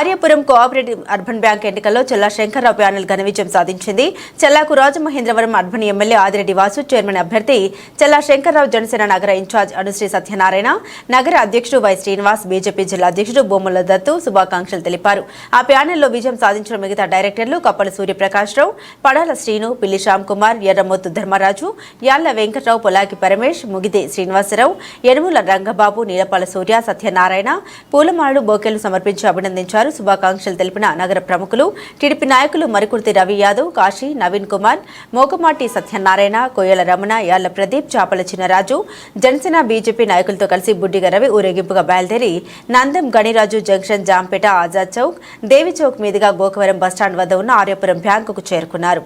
Aryapuram cooperative urban bank ఎన్నికల్లో చెల్లా Shankarrao panel ఘన విజయం సాధించింది. చెల్లాకు Rajamahendravaram urban MLA Adireddy Vasu chairman అభ్యర్థి చెల్లా శంకర్రావు జనసేన నగర ఇన్ఛార్జ్ అనుశ్రీ సత్యనారాయణ నగర అధ్యక్షుడు వై శ్రీనివాస్ బీజేపీ జిల్లా అధ్యక్షుడు బొమ్మల దత్తు శుభాకాంక్షలు తెలిపారు. ఆ ప్యానెల్లో విజయం సాధించిన మిగతా డైరెక్టర్లు కప్పల సూర్యప్రకాశ్రావు పడాల శ్రీను పిల్లి శ్యామ్ కుమార్ ఎర్రమొత్తు ధర్మరాజు యాళ్ళ వెంకట్రావు పొలాకి పరమేష్ ముగిదే శ్రీనివాసరావు ఎనుముల రంగబాబు నీలపాల సూర్య సత్యనారాయణ పూలమాడు బోకెలు సమర్పించి అభినందించారు. శుభాకాంక్షలు తెలిపిన నగర ప్రముఖులు టీడీపీ నాయకులు మరికుర్తి రవి యాదవ్ కాశీ నవీన్ కుమార్ మోకమాటి సత్యనారాయణ కొయ్యల రమణ యాళ్ళ ప్రదీప్ చాపల చిన్నరాజు జనసేన బీజేపీ నాయకులతో కలిసి బుడ్డిగ రవి ఊరేగింపుగా బయలుదేరి నందం గణిరాజు జంక్షన్ జాంపేట ఆజాద్ చౌక్ దేవి చౌక్ మీదుగా గోకవరం బస్టాండ్ వద్ద ఉన్న ఆర్యపురం బ్యాంకుకు చేరుకున్నారు.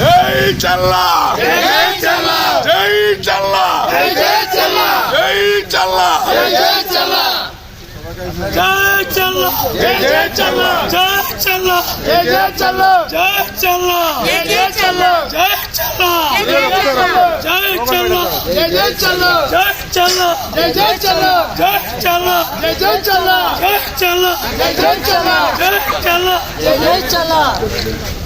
జై చల్లా జై చల్లా జై చల్లా జై చల్లా జై చల్లా. జై చల్లా జై చల్ల. జై జై చల్లా జై చల్ల జై జై చల్లా జై చల్ల జై చల్లా జై చల్ల జై చల్ల జై చల్లా జై చల్ల జై చల్లా జై చల్ల జై చల్లా జై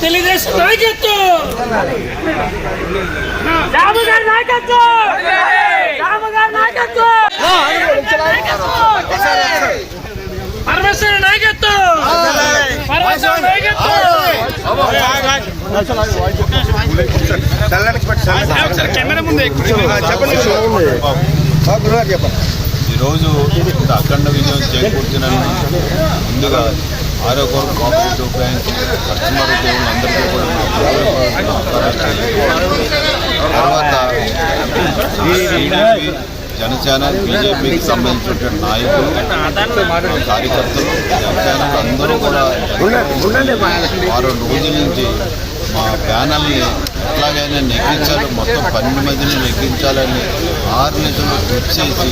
తెలుగుదేశం నాయకత్వం రాము గారి నాయకత్వం రాము గారి నాయకత్వం పరమేశ్వర నాయకత్వం పరమేశ్వర నాయకత్వం కెమెరా ముందు ఈరోజు అఖండ విజయం చేకూర్చినందుకు ముందుగా ఆరోగ్యం కోఆపరేటివ్ బ్యాంక్ కస్టమర్ అందరికీ కూడా తర్వాత జనసేన బీజేపీకి సంబంధించిన నాయకులు కార్యకర్తలు జనసేన అందరూ కూడా వారం రోజుల నుంచి మా ప్యానల్ని ఎట్లాగైనా నెగ్గించాలి మొత్తం పన్నెండు మందిని నెగ్గించాలని ఆరు నిజంలో కృషి చేసి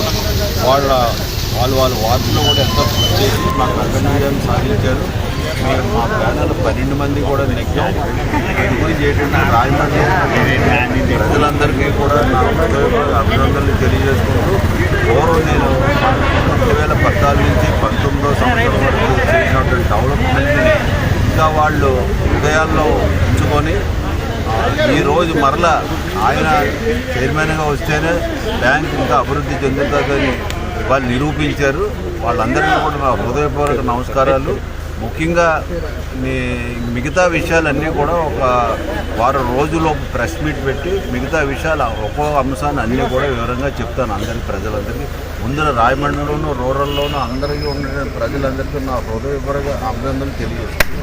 వాళ్ళ వాళ్ళు వాళ్ళ వార్డులో కూడా ఎంతో చేసి మాకు అభినందనలు సాధించారు. మేము మా ప్యానల్ పన్నెండు మంది కూడా నెగ్గాం. దీని గురించి ఏంటంటే రాజమండ్రి ప్రజలందరికీ కూడా నా అభినందనలు తెలియజేసుకుంటూ పూర్వం నేను రెండు వేల పద్నాలుగు నుంచి పంతొమ్మిదో సంవత్సరం వరకు చేసినటువంటి డెవలప్మెంట్ని ఇంకా వాళ్ళు హృదయాల్లో ఉంచుకొని ఈరోజు మరల మరలా ఆయన చైర్మన్గా వస్తేనే బ్యాంక్ ఇంకా అభివృద్ధి చెందుతుందని వాళ్ళు నిరూపించారు. వాళ్ళందరికీ కూడా నా హృదయపూర్వక నమస్కారాలు. ముఖ్యంగా మీ మిగతా విషయాలన్నీ కూడా ఒక వారం రోజులోపు ప్రెస్ మీట్ పెట్టి మిగతా విషయాలు ఒక్కో అంశాన్ని అన్నీ కూడా వివరంగా చెప్తాను అందరికీ ప్రజలందరికీ. ముందర రాయమండ్రిలోనూ రూరల్లోనూ అందరికీ ఉన్న ప్రజలందరికీ నా హృదయపూర్వక అభినందనలు తెలియజేస్తాను.